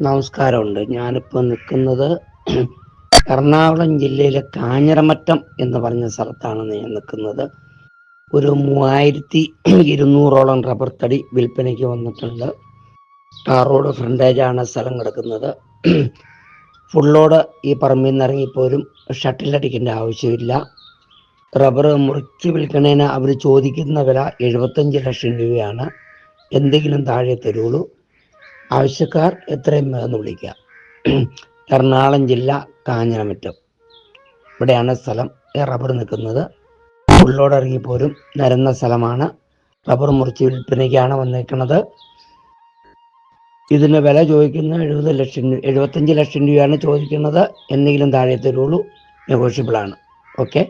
നമസ്കാരമുണ്ട്. ഞാനിപ്പോൾ നിൽക്കുന്നത് എറണാകുളം ജില്ലയിലെ കാഞ്ഞിരമറ്റം എന്ന് പറഞ്ഞ സ്ഥലത്താണ് ഞാൻ നിൽക്കുന്നത്. ഒരു മൂവായിരത്തി ഇരുന്നൂറോളം റബ്ബർ തടി വിൽപ്പനയ്ക്ക് വന്നിട്ടുണ്ട്. ടാർ റോഡ് ഫ്രണ്ടേജാണ് സ്ഥലം കിടക്കുന്നത്. ഫുള്ളോട് ഈ പറമ്പിൽ നിന്ന് ഇറങ്ങിപ്പോരും ഷട്ടിലടിക്കേണ്ട ആവശ്യമില്ല. റബ്ബർ മുറിച്ച് വിൽക്കണേന് അവർ ചോദിക്കുന്ന വില എഴുപത്തഞ്ച് ലക്ഷം രൂപയാണ്. എന്തെങ്കിലും താഴെ തരുള്ളൂ. ആവശ്യക്കാർ എത്രയും വേഗം വിളിക്കുക. എറണാകുളം ജില്ല കാഞ്ഞിരമറ്റം. ഇവിടെയാണ് സ്ഥലം. റബ്ബർ നിൽക്കുന്നത്. ഉള്ളോട് ഇറങ്ങിപ്പോരും നിരന്ന സ്ഥലമാണ്. റബ്ബർ മുറിച്ച് വിൽപ്പനയ്ക്കാണ് വന്നിരിക്കുന്നത്. ഇതിന് വില ചോദിക്കുന്ന എഴുപത് ലക്ഷം എഴുപത്തഞ്ച് ലക്ഷം രൂപയാണ് ചോദിക്കുന്നത്. എന്തെങ്കിലും താഴെ തരുള്ളൂ. നെഗോഷ്യബിൾ ആണ്. ഓക്കെ